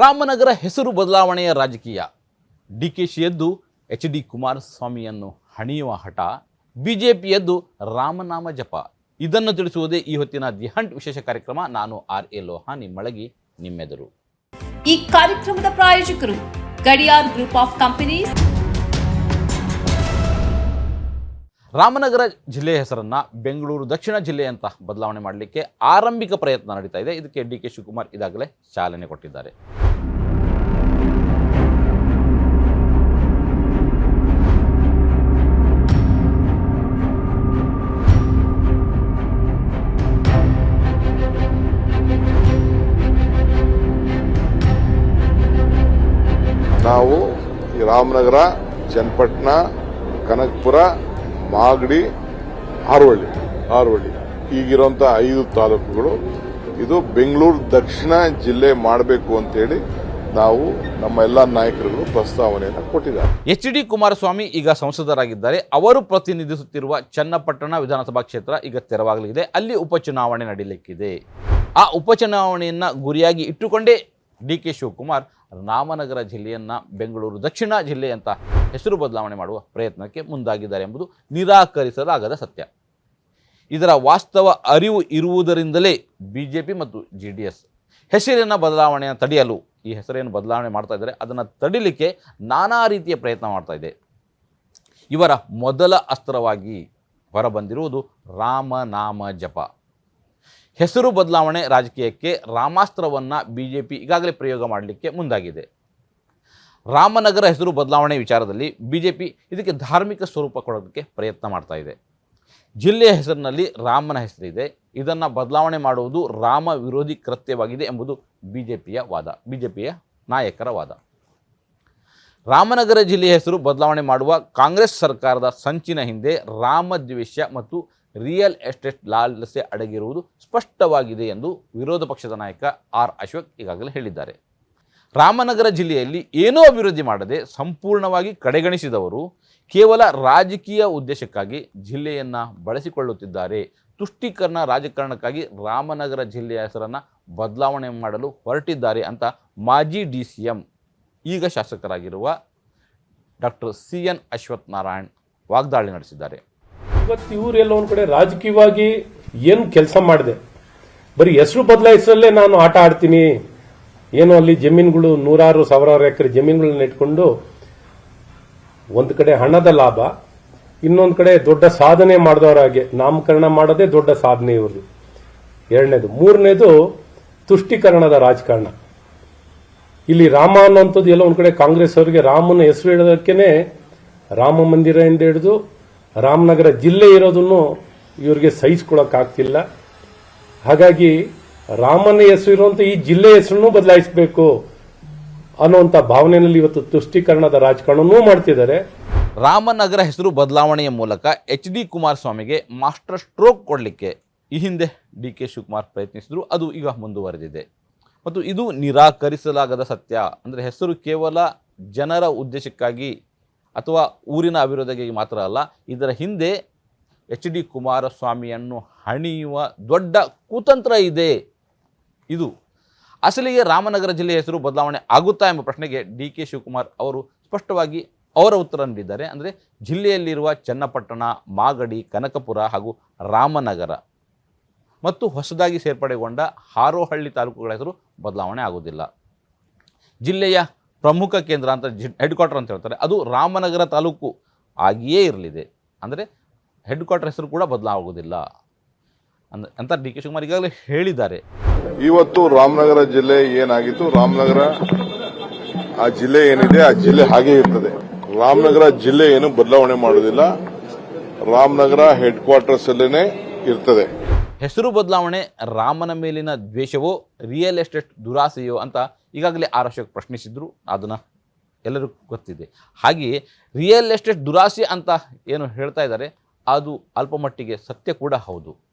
ರಾಮನಗರ ಹೆಸರು ಬದಲಾವಣೆಯ ರಾಜಕೀಯ. ಡಿ ಕೆ ಶಿಯದ್ದು ಎಚ್ ಡಿ ಕುಮಾರಸ್ವಾಮಿಯನ್ನು ಹಣಿಯುವ ಹಠ ಬಿ ಜೆ ಪಿಯದ್ದು ರಾಮನಾಮ ಜಪ. ಇದನ್ನು ತಿಳಿಸುವುದೇ ಈ ಹೊತ್ತಿನ ದಿ ಹಂಟ್ ವಿಶೇಷ ಕಾರ್ಯಕ್ರಮ. ನಾನು ಆರ್ ಎ ಲೋಹಾ ನಿಮ್ಮಳಗಿ ನಿಮ್ಮೆದುರು. ಈ ಕಾರ್ಯಕ್ರಮದ ಪ್ರಾಯೋಜಕರು Gadiyar group of companies Ramanagara ಜಿಲ್ಲೆಯ ಹೆಸರನ್ನ ಬೆಂಗಳೂರು ದಕ್ಷಿಣ ಜಿಲ್ಲೆ ಅಂತ ಬದಲಾವಣೆ ಮಾಡಲಿಕ್ಕೆ ಆರಂಭಿಕ ಪ್ರಯತ್ನ ನಡೀತಾ ಇದೆ. ಇದಕ್ಕೆ ಡಿ ಕೆ ಶಿವಕುಮಾರ್ ಇದಾಗಲೇ ಚಾಲನೆ ಕೊಟ್ಟಿದ್ದಾರೆ. ನಾವು ರಾಮನಗರ, ಚನ್ನಪಟ್ಟಣ, ಕನಕಪುರ ಮಾಗಡಿ ಹಾರೋಹಳ್ಳಿ ಹಾರೋಹಳ್ಳಿ ಈಗಿರುವಂಥ ಐದು ತಾಲೂಕುಗಳು. ಇದು ಬೆಂಗಳೂರು ದಕ್ಷಿಣ ಜಿಲ್ಲೆ ಮಾಡಬೇಕು ಅಂತೇಳಿ ನಾವು ನಮ್ಮ ಎಲ್ಲ ನಾಯಕರುಗಳು ಪ್ರಸ್ತಾವನೆಯನ್ನು ಕೊಟ್ಟಿದ್ದಾರೆ. ಎಚ್ ಡಿ ಕುಮಾರಸ್ವಾಮಿ ಈಗ ಸಂಸದರಾಗಿದ್ದಾರೆ. ಅವರು ಪ್ರತಿನಿಧಿಸುತ್ತಿರುವ ಚನ್ನಪಟ್ಟಣ ವಿಧಾನಸಭಾ ಕ್ಷೇತ್ರ ಈಗ ತೆರವಾಗಲಿದೆ. ಅಲ್ಲಿ ಉಪಚುನಾವಣೆ ನಡೀಲಿಕ್ಕಿದೆ. ಆ ಉಪಚುನಾವಣೆಯನ್ನು ಗುರಿಯಾಗಿ ಇಟ್ಟುಕೊಂಡೇ ಡಿ ಕೆ ಶಿವಕುಮಾರ್ ರಾಮನಗರ ಜಿಲ್ಲೆಯನ್ನ ಬೆಂಗಳೂರು ದಕ್ಷಿಣ ಜಿಲ್ಲೆ ಅಂತ ಹೆಸರು ಬದಲಾವಣೆ ಮಾಡುವ ಪ್ರಯತ್ನಕ್ಕೆ ಮುಂದಾಗಿದ್ದಾರೆ ಎಂಬುದು ನಿರಾಕರಿಸಲಾಗದ ಸತ್ಯ. ಇದರ ವಾಸ್ತವ ಅರಿವು ಇರುವುದರಿಂದಲೇ ಬಿ ಜೆ ಪಿ ಮತ್ತು ಜೆ ಡಿ ಎಸ್ ಹೆಸರಿನ ಬದಲಾವಣೆಯನ್ನು ತಡೆಯಲು ಈ ಹೆಸರೇನು ಬದಲಾವಣೆ ಮಾಡ್ತಾ ಇದ್ದಾರೆ, ಅದನ್ನು ತಡಿಲಿಕ್ಕೆ ನಾನಾ ರೀತಿಯ ಪ್ರಯತ್ನ ಮಾಡ್ತಾ ಇದೆ. ಇವರ ಮೊದಲ ಅಸ್ತ್ರವಾಗಿ ಹೊರಬಂದಿರುವುದು ರಾಮನಾಮ ಜಪ. ಹೆಸರು ಬದಲಾವಣೆ ರಾಜಕೀಯಕ್ಕೆ ರಾಮಾಸ್ತ್ರವನ್ನು ಬಿ ಜೆ ಪಿ ಈಗಾಗಲೇ ಪ್ರಯೋಗ ಮಾಡಲಿಕ್ಕೆ ಮುಂದಾಗಿದೆ. ರಾಮನಗರ ಹೆಸರು ಬದಲಾವಣೆ ವಿಚಾರದಲ್ಲಿ ಬಿ ಜೆ ಪಿ ಇದಕ್ಕೆ ಧಾರ್ಮಿಕ ಸ್ವರೂಪ ಕೊಡೋದಕ್ಕೆ ಪ್ರಯತ್ನ ಮಾಡ್ತಾ ಇದೆ. ಜಿಲ್ಲೆಯ ಹೆಸರಿನಲ್ಲಿ ರಾಮನ ಹೆಸರಿದೆ. ಇದನ್ನು ಬದಲಾವಣೆ ಮಾಡುವುದು ರಾಮ ವಿರೋಧಿ ಕೃತ್ಯವಾಗಿದೆ ಎಂಬುದು ಬಿ ಜೆ ಪಿಯ ವಾದ ಬಿ ಜೆ ಪಿಯ ನಾಯಕರ ವಾದ. ರಾಮನಗರ ಜಿಲ್ಲೆಯ ಹೆಸರು ಬದಲಾವಣೆ ಮಾಡುವ ಕಾಂಗ್ರೆಸ್ ಸರ್ಕಾರದ ಸಂಚಿನ ಹಿಂದೆ ರಾಮದ್ವೇಷ ಮತ್ತು ರಿಯಲ್ ಎಸ್ಟೇಟ್ ಲಾಲಸೆ ಅಡಗಿರುವುದು ಸ್ಪಷ್ಟವಾಗಿದೆ ಎಂದು ವಿರೋಧ ಪಕ್ಷದ ನಾಯಕ ಆರ್ ಅಶೋಕ್ ಈಗಾಗಲೇ ಹೇಳಿದ್ದಾರೆ. ರಾಮನಗರ ಜಿಲ್ಲೆಯಲ್ಲಿ ಏನೂ ಅಭಿವೃದ್ಧಿ ಮಾಡದೆ ಸಂಪೂರ್ಣವಾಗಿ ಕಡೆಗಣಿಸಿದವರು ಕೇವಲ ರಾಜಕೀಯ ಉದ್ದೇಶಕ್ಕಾಗಿ ಜಿಲ್ಲೆಯನ್ನು ಬಳಸಿಕೊಳ್ಳುತ್ತಿದ್ದಾರೆ. ತುಷ್ಟೀಕರಣ ರಾಜಕಾರಣಕ್ಕಾಗಿ ರಾಮನಗರ ಜಿಲ್ಲೆಯ ಹೆಸರನ್ನು ಬದಲಾವಣೆ ಮಾಡಲು ಹೊರಟಿದ್ದಾರೆ ಅಂತ ಮಾಜಿ ಡಿ ಸಿ ಎಂ, ಈಗ ಶಾಸಕರಾಗಿರುವ doctor C N Ashwath Narayan ವಾಗ್ದಾಳಿ ನಡೆಸಿದ್ದಾರೆ. ಇವತ್ತು ಇವರು ಎಲ್ಲ ಒಂದು ಕಡೆ ರಾಜಕೀಯವಾಗಿ ಏನು ಕೆಲಸ ಮಾಡಿದೆ? ಬರೀ ಹೆಸರು ಬದಲಾಯಿಸಲ್ಲೇ ನಾನು ಆಟ ಆಡ್ತೀನಿ. ಏನೋ ಅಲ್ಲಿ ಜಮೀನುಗಳು ನೂರಾರು ಸಾವಿರಾರು ಎಕರೆ ಜಮೀನುಗಳನ್ನ ಇಟ್ಕೊಂಡು ಒಂದು ಕಡೆ ಹಣದ ಲಾಭ, ಇನ್ನೊಂದು ಕಡೆ ದೊಡ್ಡ ಸಾಧನೆ ಮಾಡಿದವರಾಗೆ ನಾಮಕರಣ ಮಾಡೋದೇ ದೊಡ್ಡ ಸಾಧನೆ ಇವರು ಎರಡನೇದು. ಮೂರನೇದು ತುಷ್ಟೀಕರಣದ ರಾಜಕಾರಣ. ಇಲ್ಲಿ ರಾಮ ಅನ್ನೋಂಥದ್ದು ಎಲ್ಲ ಒಂದು ಕಡೆ ಕಾಂಗ್ರೆಸ್ ಅವರಿಗೆ ರಾಮನ ಹೆಸರು ಇಡೋದಕ್ಕೇನೆ ರಾಮ ಮಂದಿರದಿಂದ ಹಿಡಿದು ರಾಮನಗರ ಜಿಲ್ಲೆ ಇರೋದನ್ನು ಇವರಿಗೆ ಸಹಿಸ್ಕೊಳಕ್ಕಾಗ್ತಿಲ್ಲ. ಹಾಗಾಗಿ ರಾಮನ ಹೆಸರು ಇರುವಂತ ಈ ಜಿಲ್ಲೆ ಹೆಸರನ್ನು ಬದಲಾಯಿಸಬೇಕು ಅನ್ನುವಂಥ ಭಾವನೆಯಲ್ಲಿ ಇವತ್ತು ತುಷ್ಟೀಕರಣದ ರಾಜಕಾರಣವೂ ಮಾಡ್ತಿದ್ದಾರೆ. ರಾಮನಗರ ಹೆಸರು ಬದಲಾವಣೆಯ ಮೂಲಕ ಎಚ್ ಡಿ ಕುಮಾರಸ್ವಾಮಿಗೆ ಮಾಸ್ಟರ್ ಸ್ಟ್ರೋಕ್ ಕೊಡಲಿಕ್ಕೆ ಈ ಹಿಂದೆ ಡಿ ಕೆ ಶಿವಕುಮಾರ್ ಪ್ರಯತ್ನಿಸಿದ್ರು. ಅದು ಈಗ ಮುಂದುವರೆದಿದೆ. ಮತ್ತು ಇದು ನಿರಾಕರಿಸಲಾಗದ ಸತ್ಯ. ಅಂದರೆ ಹೆಸರು ಕೇವಲ ಜನರ ಉದ್ದೇಶಕ್ಕಾಗಿ ಅಥವಾ ಊರಿನ ಅಭಿವೃದ್ಧಿಗಾಗಿ ಮಾತ್ರ ಅಲ್ಲ, ಇದರ ಹಿಂದೆ ಎಚ್ ಡಿ ಕುಮಾರಸ್ವಾಮಿಯನ್ನು ಹಣಿಯುವ ದೊಡ್ಡ ಕುತಂತ್ರ ಇದೆ. ಇದು. ಅಸಲಿಗೆ ರಾಮನಗರ ಜಿಲ್ಲೆಯ ಹೆಸರು ಬದಲಾವಣೆ ಆಗುತ್ತಾ ಎಂಬ ಪ್ರಶ್ನೆಗೆ ಡಿ ಕೆ ಶಿವಕುಮಾರ್ ಅವರು ಸ್ಪಷ್ಟವಾಗಿ ಅವರ ಉತ್ತರ ನೀಡಿದ್ದಾರೆ. ಅಂದರೆ ಜಿಲ್ಲೆಯಲ್ಲಿರುವ ಚನ್ನಪಟ್ಟಣ, ಮಾಗಡಿ, ಕನಕಪುರ ಹಾಗೂ ರಾಮನಗರ ಮತ್ತು ಹೊಸದಾಗಿ ಸೇರ್ಪಡೆಗೊಂಡ ಹಾರೋಹಳ್ಳಿ ತಾಲೂಕುಗಳ ಹೆಸರು ಬದಲಾವಣೆ ಆಗುವುದಿಲ್ಲ. ಜಿಲ್ಲೆಯ ಪ್ರಮುಖ ಕೇಂದ್ರ ಅಂತ ಜಿ ಹೆಡ್ ಕ್ವಾರ್ಟರ್ ಅಂತ ಹೇಳ್ತಾರೆ. ಅದು ರಾಮನಗರ ತಾಲೂಕು ಆಗಿಯೇ ಇರಲಿದೆ. ಅಂದರೆ ಹೆಡ್ ಕ್ವಾರ್ಟರ್ ಹೆಸರು ಕೂಡ ಬದಲಾಗುವುದಿಲ್ಲ. ಅಂದ ಅಂತ ಡಿ ಕೆ ಶಿವಕುಮಾರ್ ಈಗಾಗಲೇ ಹೇಳಿದ್ದಾರೆ. ಇವತ್ತು ರಾಮನಗರ ಜಿಲ್ಲೆ ಏನಾಗಿತ್ತು? ರಾಮನಗರ, ಆ ಜಿಲ್ಲೆ ಏನಿದೆ? ಆ ಜಿಲ್ಲೆ ಹಾಗೆ ಇರ್ತದೆ. ರಾಮನಗರ ಜಿಲ್ಲೆ ಏನು ಬದಲಾವಣೆ ಮಾಡೋದಿಲ್ಲ. ರಾಮನಗರ ಹೆಡ್ ಕ್ವಾರ್ಟರ್ಸ್ ಅಲ್ಲೇನೆ ಇರ್ತದೆ. ಹೆಸರು ಬದಲಾವಣೆ, ರಾಮನ ಮೇಲಿನ ದ್ವೇಷವೋ, ರಿಯಲ್ ಎಸ್ಟೇಟ್ ದುರಾಸೆಯೋ ಅಂತ ಈಗಾಗಲೇ ಆರ್ ಪ್ರಶ್ನಿಸಿದ್ರು. ಅದನ್ನು ಎಲ್ಲರಿಗೂ ಗೊತ್ತಿದೆ. ಹಾಗೆಯೇ ರಿಯಲ್ ಎಸ್ಟೇಟ್ ದುರಾಸೆ ಅಂತ ಏನು ಹೇಳ್ತಾ ಇದ್ದಾರೆ, ಅದು ಅಲ್ಪಮಟ್ಟಿಗೆ ಸತ್ಯ ಕೂಡ ಹೌದು.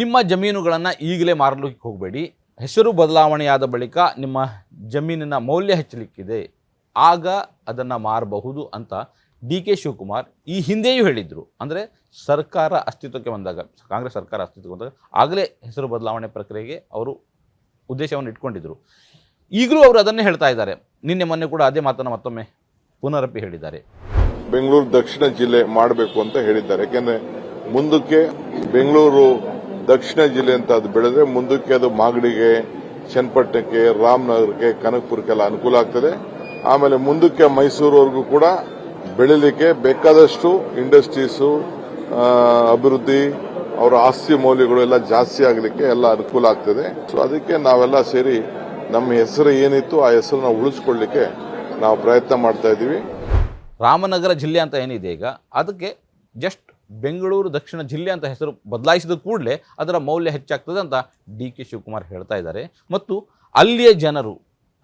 ನಿಮ್ಮ ಜಮೀನುಗಳನ್ನು ಈಗಲೇ ಮಾರಲು ಹೋಗಬೇಡಿ. ಹೆಸರು ಬದಲಾವಣೆಯಾದ ಬಳಿಕ ನಿಮ್ಮ ಜಮೀನಿನ ಮೌಲ್ಯ ಹೆಚ್ಚಲಿಕ್ಕಿದೆ. ಆಗ ಅದನ್ನು ಮಾರಬಹುದು ಅಂತ ಡಿ ಕೆ ಶಿವಕುಮಾರ್ ಈ ಹಿಂದೆಯೂ ಹೇಳಿದರು. ಅಂದರೆ ಸರ್ಕಾರ ಅಸ್ತಿತ್ವಕ್ಕೆ ಬಂದಾಗ, ಕಾಂಗ್ರೆಸ್ ಸರ್ಕಾರ ಅಸ್ತಿತ್ವಕ್ಕೆ ಬಂದಾಗ ಆಗಲೇ ಹೆಸರು ಬದಲಾವಣೆ ಪ್ರಕ್ರಿಯೆಗೆ ಅವರು ಉದ್ದೇಶವನ್ನು ಇಟ್ಕೊಂಡಿದ್ದರು ಈಗಲೂ ಅವರು ಅದನ್ನೇ ಹೇಳ್ತಾ ಇದ್ದಾರೆ. ನಿನ್ನೆ ಮೊನ್ನೆ ಕೂಡ ಅದೇ ಮಾತನ್ನು ಮತ್ತೊಮ್ಮೆ ಪುನರಪಿ ಹೇಳಿದ್ದಾರೆ. ಬೆಂಗಳೂರು ದಕ್ಷಿಣ ಜಿಲ್ಲೆ ಮಾಡಬೇಕು ಅಂತ ಹೇಳಿದ್ದಾರೆ. ಯಾಕೆಂದರೆ ಮುಂದಕ್ಕೆ ಬೆಂಗಳೂರು ದಕ್ಷಿಣ ಜಿಲ್ಲೆ ಅಂತ ಅದು ಬೆಳೆದ್ರೆ ಮುಂದಕ್ಕೆ ಅದು ಮಾಗಡಿಗೆ, ಚನ್ನಪಟ್ಟಣಕ್ಕೆ, ರಾಮನಗರಕ್ಕೆ, ಕನಕಪುರಕ್ಕೆಲ್ಲ ಅನುಕೂಲ ಆಗ್ತದೆ. ಆಮೇಲೆ ಮುಂದಕ್ಕೆ ಮೈಸೂರುವರೆಗೂ ಕೂಡ ಬೆಳಿಲಿಕ್ಕೆ ಬೇಕಾದಷ್ಟು ಇಂಡಸ್ಟ್ರೀಸು ಅಭಿವೃದ್ಧಿ, ಅವರ ಆಸ್ತಿ ಮೌಲ್ಯಗಳು ಎಲ್ಲ ಜಾಸ್ತಿ ಆಗಲಿಕ್ಕೆ ಎಲ್ಲ ಅನುಕೂಲ ಆಗ್ತದೆ. ಸೊ ಅದಕ್ಕೆ ನಾವೆಲ್ಲ ಸೇರಿ ನಮ್ಮ ಹೆಸರು ಏನಿತ್ತು ಆ ಹೆಸರನ್ನ ಉಳಿಸ್ಕೊಳ್ಳಿಕ್ಕೆ ನಾವು ಪ್ರಯತ್ನ ಮಾಡ್ತಾ ಇದ್ದೀವಿ. ರಾಮನಗರ ಜಿಲ್ಲೆ ಅಂತ ಏನಿದೆ ಈಗ, ಅದಕ್ಕೆ ಜಸ್ಟ್ ಬೆಂಗಳೂರು ದಕ್ಷಿಣ ಜಿಲ್ಲೆ ಅಂತ ಹೆಸರು ಬದಲಾಯಿಸಿದ ಕೂಡಲೇ ಅದರ ಮೌಲ್ಯ ಹೆಚ್ಚಾಗ್ತದೆ ಅಂತ ಡಿ ಕೆ ಶಿವಕುಮಾರ್ ಹೇಳ್ತಾ ಇದ್ದಾರೆ. ಮತ್ತು ಅಲ್ಲಿಯ ಜನರು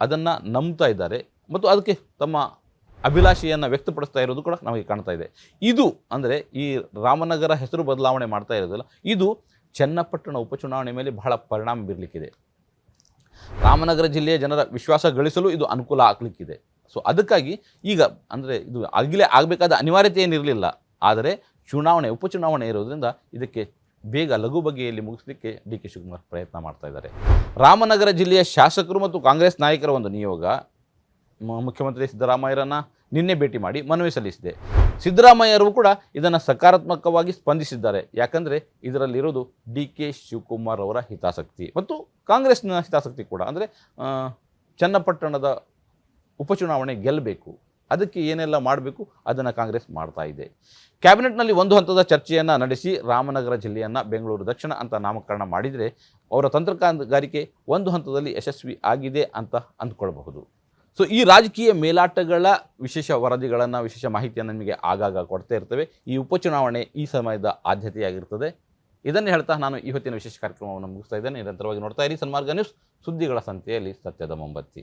ಅದನ್ನು ನಂಬ್ತಾ ಇದ್ದಾರೆ. ಮತ್ತು ಅದಕ್ಕೆ ತಮ್ಮ ಅಭಿಲಾಷೆಯನ್ನು ವ್ಯಕ್ತಪಡಿಸ್ತಾ ಇರೋದು ಕೂಡ ನಮಗೆ ಕಾಣ್ತಾ ಇದೆ. ಇದು ಅಂದರೆ ಈ ರಾಮನಗರ ಹೆಸರು ಬದಲಾವಣೆ ಮಾಡ್ತಾ ಇರೋದಲ್ಲ, ಇದು ಚನ್ನಪಟ್ಟಣ ಉಪಚುನಾವಣೆ ಮೇಲೆ ಬಹಳ ಪರಿಣಾಮ ಬೀರಲಿಕ್ಕಿದೆ. ರಾಮನಗರ ಜಿಲ್ಲೆಯ ಜನರ ವಿಶ್ವಾಸ ಗಳಿಸಲು ಇದು ಅನುಕೂಲ ಆಗಲಿಕ್ಕಿದೆ. ಸೊ ಅದಕ್ಕಾಗಿ ಈಗ ಅಂದರೆ ಇದು ಆಗಲೇ ಆಗಬೇಕಾದ ಅನಿವಾರ್ಯತೆ ಏನಿರಲಿಲ್ಲ. ಆದರೆ ಚುನಾವಣೆ, ಉಪಚುನಾವಣೆ ಇರೋದ್ರಿಂದ ಇದಕ್ಕೆ ಬೇಗ ಲಘು ಬಗೆಯಲ್ಲಿ ಮುಗಿಸಲಿಕ್ಕೆ ಡಿ ಕೆ ಶಿವಕುಮಾರ್ ಪ್ರಯತ್ನ ಮಾಡ್ತಾ ಇದ್ದಾರೆ. ರಾಮನಗರ ಜಿಲ್ಲೆಯ ಶಾಸಕರು ಮತ್ತು ಕಾಂಗ್ರೆಸ್ ನಾಯಕರ ಒಂದು ನಿಯೋಗ ಮುಖ್ಯಮಂತ್ರಿ ಸಿದ್ದರಾಮಯ್ಯರನ್ನು ನಿನ್ನೆ ಭೇಟಿ ಮಾಡಿ ಮನವಿ ಸಲ್ಲಿಸಿದೆ. ಸಿದ್ದರಾಮಯ್ಯರು ಕೂಡ ಇದನ್ನು ಸಕಾರಾತ್ಮಕವಾಗಿ ಸ್ಪಂದಿಸಿದ್ದಾರೆ. ಯಾಕಂದರೆ ಇದರಲ್ಲಿರೋದು ಡಿ ಕೆ ಶಿವಕುಮಾರ್ ಅವರ ಹಿತಾಸಕ್ತಿ ಮತ್ತು ಕಾಂಗ್ರೆಸ್ನ ಹಿತಾಸಕ್ತಿ ಕೂಡ. ಅಂದರೆ ಚನ್ನಪಟ್ಟಣದ ಉಪಚುನಾವಣೆ ಗೆಲ್ಲಬೇಕು ಅದಕ್ಕೆ ಏನೆಲ್ಲ ಮಾಡಬೇಕು ಅದನ್ನು ಕಾಂಗ್ರೆಸ್ ಮಾಡ್ತಾ ಇದೆ. ಕ್ಯಾಬಿನೆಟ್ನಲ್ಲಿ ಒಂದು ಹಂತದ ಚರ್ಚೆಯನ್ನು ನಡೆಸಿ ರಾಮನಗರ ಜಿಲ್ಲೆಯನ್ನು ಬೆಂಗಳೂರು ದಕ್ಷಿಣ ಅಂತ ನಾಮಕರಣ ಮಾಡಿದರೆ ಅವರ ತಂತ್ರಗಾರಿಕೆ ಒಂದು ಹಂತದಲ್ಲಿ ಯಶಸ್ವಿ ಆಗಿದೆ ಅಂತ ಅಂದ್ಕೊಳ್ಬಹುದು. ಸೊ ಈ ರಾಜಕೀಯ ಮೇಲಾಟಗಳ ವಿಶೇಷ ವರದಿಗಳನ್ನು, ವಿಶೇಷ ಮಾಹಿತಿಯನ್ನು ನಿಮಗೆ ಆಗಾಗ ಕೊಡ್ತಾ ಇರ್ತವೆ. ಈ ಉಪಚುನಾವಣೆ ಈ ಸಮಯದ ಆದ್ಯತೆಯಾಗಿರ್ತದೆ. ಇದನ್ನು ಹೇಳ್ತಾ ನಾನು ಇವತ್ತಿನ ವಿಶೇಷ ಕಾರ್ಯಕ್ರಮವನ್ನು ಮುಗಿಸ್ತಾ ಇದ್ದೇನೆ. ನಿರಂತರವಾಗಿ ನೋಡ್ತಾ ಇರಿ ಸನ್ಮಾರ್ಗ ನ್ಯೂಸ್ ಸುದ್ದಿಗಳ ಸಂತೆಯಲ್ಲಿ ಸತ್ಯದ ಮೊಂಬತ್ತಿ.